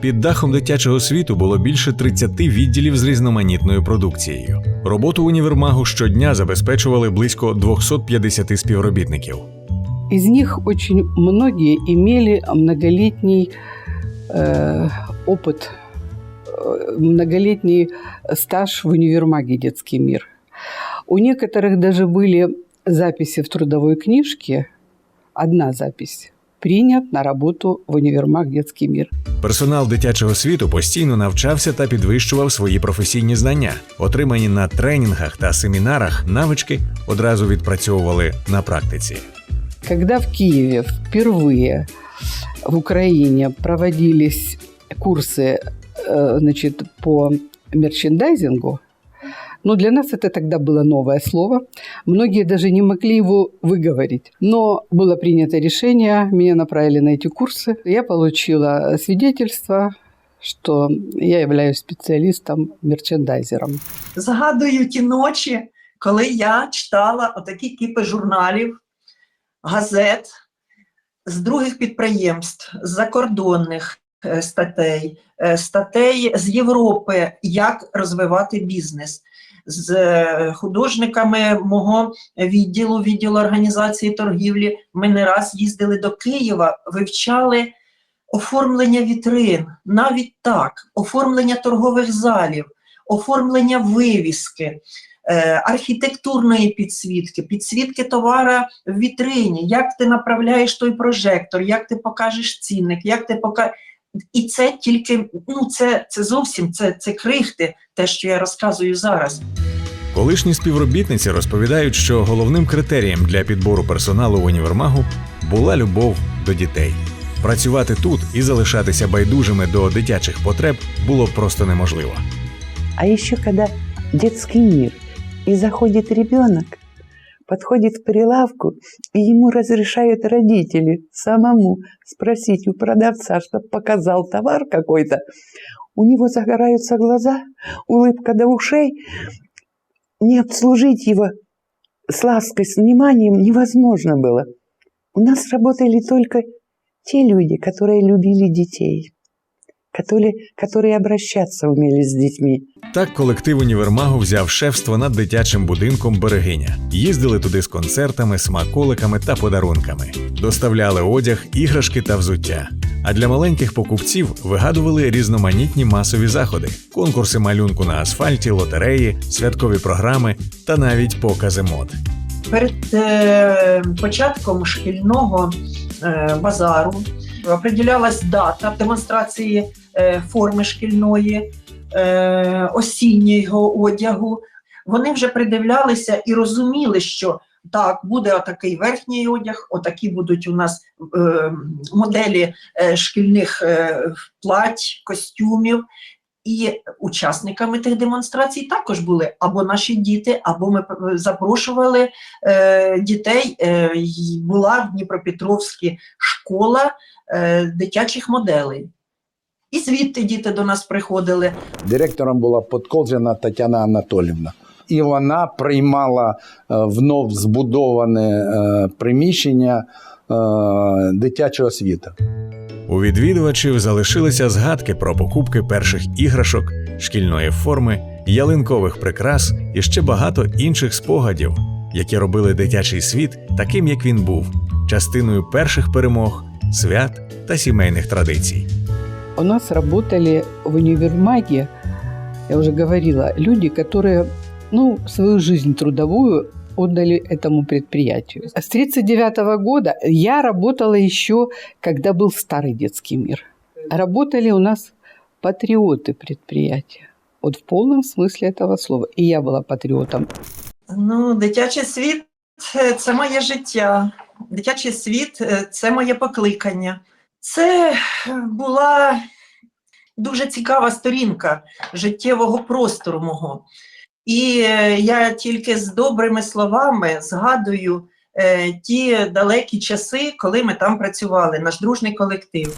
Під дахом дитячого світу було більше 30 відділів з різноманітною продукцією. Роботу універмагу щодня забезпечували близько 250 співробітників. Из них очень многие имели многолетний э, опыт, э, многолетний стаж в универмаге «Детский мир». У некоторых даже были записи в трудовой книжке, одна запись, принят на работу в универмаг «Детский мир». Персонал дитячого світу постійно навчався та підвищував свої професійні знання. Отримані на тренінгах та семінарах навички одразу відпрацьовували на практиці. Когда в Киеве впервые в Украине проводились курсы э, значит, по мерчендайзингу, ну, для нас это тогда было новое слово. Многие даже не могли его выговорить. Но было принято решение, меня направили на эти курсы. Я получила свидетельство, что я являюсь специалистом, мерчендайзером. Згадую ті ночі, коли я читала отакі кіпи журналів, газет з других підприємств, з закордонних е, статей, е, статей з Європи, як розвивати бізнес. З е, художниками мого відділу, відділу організації торгівлі, ми не раз їздили до Києва, вивчали оформлення вітрин, навіть так, оформлення торгових залів, оформлення вивіски, е, архітектурної підсвітки, підсвітки товара в вітрині, як ти направляєш той прожектор, як ти покажеш цінник, як ти пока... І це тільки, ну це, це зовсім це, це крихти, те, що я розказую зараз. Колишні співробітниці розповідають, що головним критерієм для підбору персоналу в універмагу була любов до дітей. Працювати тут і залишатися байдужими до дитячих потреб було просто неможливо. А еще когда детский мир, и заходит ребенок, подходит к прилавку, и ему разрешают родители самому спросить у продавца, чтобы показал товар какой-то, у него загораются глаза, улыбка до ушей, не обслужить его с лаской, с вниманием невозможно было. У нас работали только те люди, которые любили детей, которые, которые обращаться умели с детьми. Так колектив універмагу взяв шефство над дитячим будинком Берегиня. Їздили туди з концертами, смаколиками та подарунками, доставляли одяг, іграшки та взуття. А для маленьких покупців вигадували різноманітні масові заходи: конкурси малюнку на асфальті, лотереї, святкові програми та навіть покази мод. Перед е, початком шкільного е, базару определялась дата демонстрації форми шкільної, е, осіннього одягу. Вони вже придивлялися і розуміли, що так, буде отакий верхній одяг, отакі будуть у нас е, моделі е, шкільних е, плать, костюмів. І учасниками тих демонстрацій також були або наші діти, або ми е, запрошували е, дітей. Е, була в Дніпропетровській школа е, дитячих моделей. І звідти діти до нас приходили. Директором була Подколжена Тетяна Анатолівна. І вона приймала е, вновь збудоване е, приміщення е, дитячого світу. У відвідувачів залишилися згадки про покупки перших іграшок, шкільної форми, ялинкових прикрас і ще багато інших спогадів, які робили дитячий світ таким, як він був, частиною перших перемог, свят та сімейних традицій. У нас работали в универмаге, я уже говорила, люди, которые ну, свою жизнь трудовую отдали этому предприятию. С 1939 года я работала еще, когда был старый детский мир. Работали у нас патриоты предприятия. Вот в полном смысле этого слова. И я была патриотом. Ну, дитячий світ е, це моє життя. Дитячий світ е, це моє покликання. Це була дуже цікава сторінка життєвого простору мого. І е, я тільки з добрими словами згадую е, ті далекі часи, коли ми там працювали, наш дружний колектив.